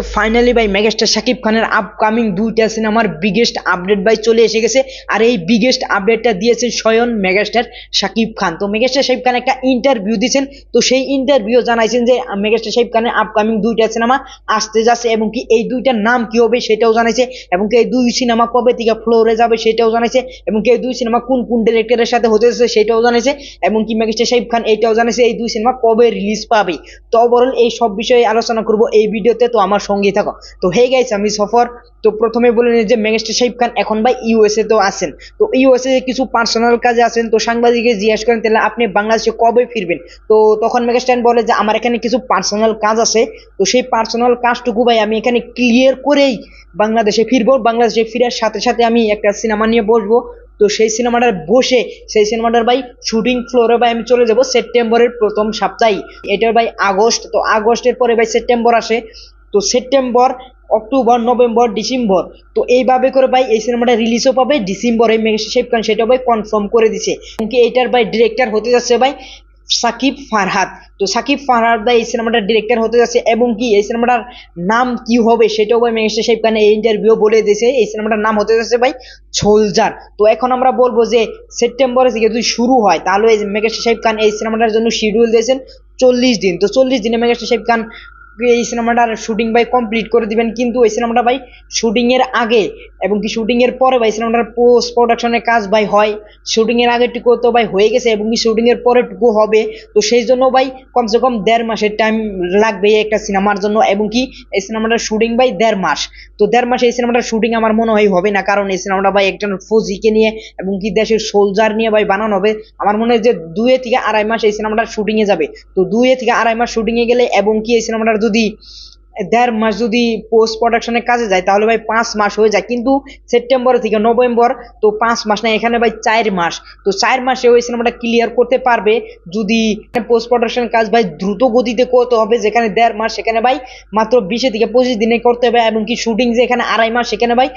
তো ফাইনালি ভাই মেগাস্টার শাকিব খানের আপকামিং দুইটা সিনেমার বিগেস্ট আপডেট ভাই চলে এসে গেছে। আর এই বিগেস্ট আপডেটটা দিয়েছে স্বয়ং মেগাস্টার শাকিব খান। তো মেগাস্টার শাকিব খান একটা ইন্টারভিউ দিয়েছেন। তো সেই ইন্টারভিউ জানাইছেন যে মেগাস্টার শাকিব খানের আপকামিং দুইটা সিনেমা আসতে যাচ্ছে এবং কি এই দুইটার নাম কি হবে সেটাও জানাইছে এবং কি এই দুই সিনেমা কবে থেকে ফ্লোরে যাবে সেটাও জানাইছে এবং কি এই দুই সিনেমা কোন কোন ডিরেক্টরের সাথে হতে যাচ্ছে সেটাও জানাইছে এবং কি মেগাস্টার শাকিব খান এটাও জানাইছে এই দুই সিনেমা কবে রিলিজ পাবে। তো ওভারঅল এই সব বিষয়ে আলোচনা করব এই ভিডিওতে। তো আমার সঙ্গেই থাকো। তো হে গাইস আমি সফর। তো, প্রথমে বলে নিই যে মেগাস্টার শাকিব খান এখন ভাই ইউএসএ তো আছেন। তো ইউএসএ কিছু পার্সোনাল কাজে আছেন। তো, সাংবাদিকে জিজ্ঞেস করেন, তাহলে আপনি বাংলাদেশে কবে ফিরবেন? তো, তখন মেগাস্টার বলে যে, আমার এখানে কিছু পার্সোনাল কাজ আছে। তো, সেই পার্সোনাল কাজটুকু ভাই আমি এখানে ক্লিয়ার করেই বাংলাদেশে ফিরবো। বাংলাদেশে ফিরার সাথে সাথে আমি একটা সিনেমা নিয়ে বসবো। তো, সেই সিনেমাটার বসে, সেই সিনেমাটার ভাই শুটিং ফ্লোরে ভাই আমি চলে যাব সেপ্টেম্বরের প্রথম সপ্তাহে এটার ভাই আগস্ট, তো আগস্টের পরে ভাই সেপ্টেম্বর আসে। তো সেপ্টেম্বর অক্টোবর নভেম্বর ডিসেম্বর তো এইভাবে করে ভাই এই সিনেমাটা রিলিজও পাবে ডিসেম্বরে মেঘেশ্বর শেফ খান সেটা ভাই কনফার্ম করে দিছে। এমনকি এইটার ভাই ডিরেক্টর হতে যাচ্ছে ভাই সাকিব ফারহাদ। তো সাকিব ফারহাদ ভাই এই সিনেমাটার ডিরেক্টর হতে যাচ্ছে এবং কি এই সিনেমাটার নাম কি হবে সেটাও ভাই মেঘেশ্বর শেফ খান এই ইন্টারভিউ বলে দিয়েছে এই সিনেমাটার নাম হতে যাচ্ছে ভাই সোলজার তো এখন আমরা বলব যে সেপ্টেম্বরে থেকে যদি শুরু হয়, তাহলে মেঘেশ্বর শেফ খান এই সিনেমাটার জন্য শিডিউল দিয়েছেন চল্লিশ দিন। তো চল্লিশ দিনে মেঘেশ্বর শেফ খান এই সিনেমাটার শুটিং ভাই কমপ্লিট করে দিবেন। কিন্তু এই সিনেমাটা ভাই শুটিং এর আগে এবং কি শুটিং এর পরে ভাই সিনেমাটার পোস্ট প্রোডাকশনের কাজ ভাই হয়। শুটিং এর আগে টুকু তো ভাই হয়ে গেছে এবং কি শুটিং এর পরে টুকু হবে। তো সেই জন্য ভাই কমসে কম দেড় মাসের টাইম লাগবে একটা সিনেমার জন্য এবং কি এই সিনেমাটার শুটিং ভাই দেড় মাস। তো দেড় মাসে এই সিনেমাটার শুটিং আমার মনে হয় হবে না। কারণ এই সিনেমাটা ভাই একজন ফৌজিকে নিয়ে এবং কি দেশের সোলজার নিয়ে ভাই বানানো হবে। আমার মনে হয় যে দুয়ে থেকে আড়াই মাস এই সিনেমাটার শুটিং এ যাবে। তো দুয়ে থেকে আড়াই মাস শুটিং এ গেলে এবং কি এই সিনেমাটার যদি দেড় মাস যদি পোস্ট প্রোডাকশনের কাজে যায়, তাহলে ভাই পাঁচ মাস হয়ে যায়। কিন্তু সেপ্টেম্বর থেকে নভেম্বর তো পাঁচ মাস না, এখানে ভাই চার মাস। তো চার মাসে ওই সিনেমাটা ক্লিয়ার করতে পারবে। যদি পোস্ট প্রোডাকশন কাজ ভাই দ্রুত গতিতে করতে হবে, যেখানে দেড় মাস, সেখানে ভাই মাত্র বিশে থেকে পঁচিশ দিনে করতে হবে, এবং কি শুটিং যেখানে আড়াই মাস, সেখানে ভাই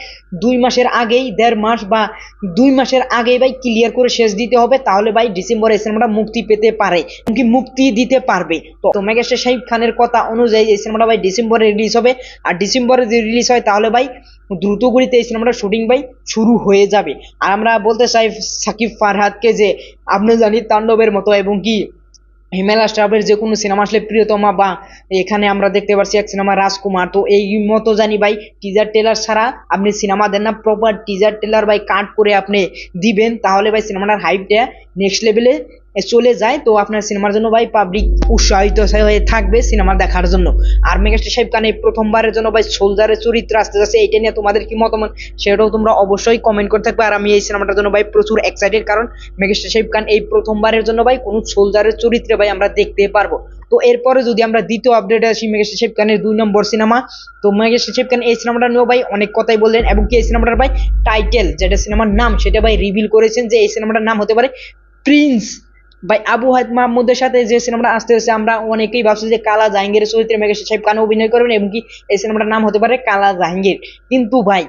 দুই মাসের আগেই, দেড় মাস বা দুই মাসের আগেই ভাই ক্লিয়ার করে শেষ দিতে হবে, তাহলে ভাই ডিসেম্বরে এই সিনেমাটা মুক্তি পেতে পারে এমনকি মুক্তি দিতে পারবে। তো মেগাস্টার শাহিব খানের কথা অনুযায়ী এই সিনেমাটা ভাই ডিসেম্বরে রিলিজ হবে। আর ডিসেম্বরে যদি রিলিজ হয়, তাহলে ভাই দ্রুত গতিতে এই সিনেমাটা শুটিং ভাই, শুরু হয়ে যাবে। আর আমরা বলতে চাই সাকিব ফারহাদকে যে, আপনি জানি তাণ্ডবের মতো এবং কি হিমালয় স্টাফের যে কোনো সিনেমা আসলে প্রিয়তমা বা এখানে আমরা দেখতে পাচ্ছি এক সিনেমা রাজকুমার। তো এই মতো জানি ভাই টিজার টেলার ছাড়া আপনি সিনেমা দেন না। প্রপার টিজার টেলার ভাই কাট করে আপনি দিবেন। তাহলে ভাই সিনেমাটার হাইপটা নেক্সট লেভেলে চলে যায়, তো আপনার সিনেমার জন্য ভাই পাবলিক উৎসাহিত হয়ে থাকবে সিনেমা দেখার জন্য। আর মেগাস্টার সাহেব খান এই প্রথমবারের জন্য ভাই সোলজারের চরিত্র আসতে যাচ্ছে, এইটা নিয়ে তোমাদের কি মতামত? সেটাও তোমরা অবশ্যই কমেন্ট করে থাকবে। আর আমি এই সিনেমাটার জন্য ভাই প্রচুর এক্সাইটেড কারণ মেগাস্টার সাহেব খান এই প্রথমবারের জন্য ভাই কোনো সোলজারের চরিত্রে ভাই আমরা দেখতে পারব। তো এরপরে যদি আমরা দ্বিতীয় আপডেটে আসি, মেগাস্টার সাহেব খানের দুই নম্বর সিনেমা তো মেগাস্টার সাহেব খান এই সিনেমাটা নিয়েও ভাই অনেক কথাই বললেন এবং কি এই সিনেমাটার ভাই টাইটেল যেটা সিনেমার নাম, সেটা ভাই রিভিল করেছেন যে এই সিনেমাটার নাম হতে পারে প্রিন্স ভাই আবু হায়াত মাহমুদের সাথে যে সিনেমাটা আসতে হচ্ছে আমরা অনেকেই ভাবছি যে কালা জাহাঙ্গীরের চরিত্রে মেঘেশ্বর সাহেব কানে অভিনয় করবেন এবং কি এই সিনেমাটার নাম হতে পারে কালা জাহাঙ্গীর। কিন্তু ভাই,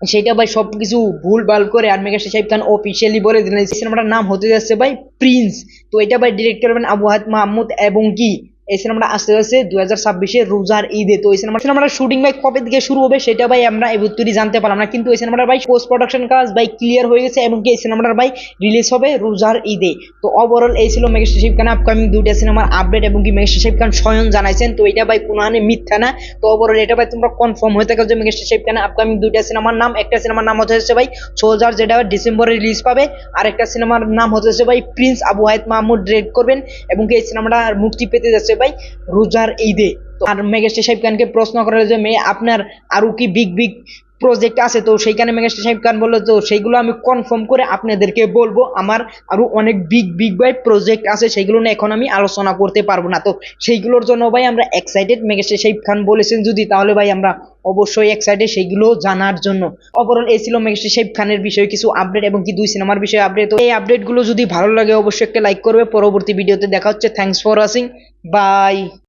সেটা ভাই সবকিছু ভুল ভালো করে আর মেঘেশ্বর সাহেব খান অফিসিয়ালি বলে দিলেন, এই সিনেমাটার নাম হতে যাচ্ছে ভাই প্রিন্স তো এটা ভাই ডিরেক্ট করবেন আবু হাত মাহমুদ এবং কি এই সিনেমাটা আসতে যাচ্ছে দুই হাজার ছাব্বিশে রোজার ঈদে। তো এই সিনেমা সিনেমাটার শুটিং ভাই কবে থেকে শুরু হবে সেটা ভাই আমরা এই ভিত্তি জানতে পারলাম না। কিন্তু এই সিনেমাটার ভাই পোস্ট প্রোডাকশন কাজ ভাই ক্লিয়ার হয়ে গেছে এবং এই সিনেমাটার ভাই রিলিজ হবে রোজার ঈদে। তো ওভারঅল এই ছিল মেঘেশ্বর শিব খান আপকামিং দুইটা সিনেমার আপডেট এবং কি মেঘেশ্বর শিব খান স্বয়ং জানাইছেন। তো এটা ভাই কোনো হানে মিথ্যা না। তো ওভারঅল এটা ভাই তোমরা কনফার্ম হয়ে থাকো যে মেঘেশ্বর শিব খান আপকামিং দুইটা সিনেমার নাম। একটা সিনেমার নাম হচ্ছে হচ্ছে ভাই সোলজার যেটা ডিসেম্বরে রিলিজ পাবে। আর একটা সিনেমার নাম হচ্ছে হচ্ছে ভাই প্রিন্স আবু হায়াত মাহমুদ ডিরেক্ট করবেন এবং কি এই সিনেমাটা মুক্তি পেতে যাচ্ছে ভাই, রোজার ঈদে। তো আর মেগাস্টার সাহেব খানকে প্রশ্ন করা যে মেয়ে, আপনার আরও কি বিগ বিগ প্রজেক্ট আছে? তো সেইখানে মেগাস্টার সাহেব খান বলল, তো সেইগুলো আমি কনফার্ম করে আপনাদেরকে বলব। আমার আরও অনেক বিগ বিগ ভাই প্রজেক্ট আছে, সেইগুলো নিয়ে এখন আমি আলোচনা করতে পারব না। তো সেইগুলোর জন্য ভাই আমরা এক্সাইটেড মেগাস্টার সাহেব খান বলেছেন যদি, তাহলে ভাই আমরা অবশ্যই এক্সাইটেড সেইগুলো জানার জন্য। ওভারঅল এই ছিল মেঘশ্রী সাহেব খানের বিষয়ে কিছু আপডেট এবং কি দুই সিনেমার বিষয়ে আপডেট তো এই আপডেটগুলো যদি ভালো লাগে, অবশ্যই একটা লাইক করবে। পরবর্তী ভিডিওতে দেখা হচ্ছে। Thanks for watching by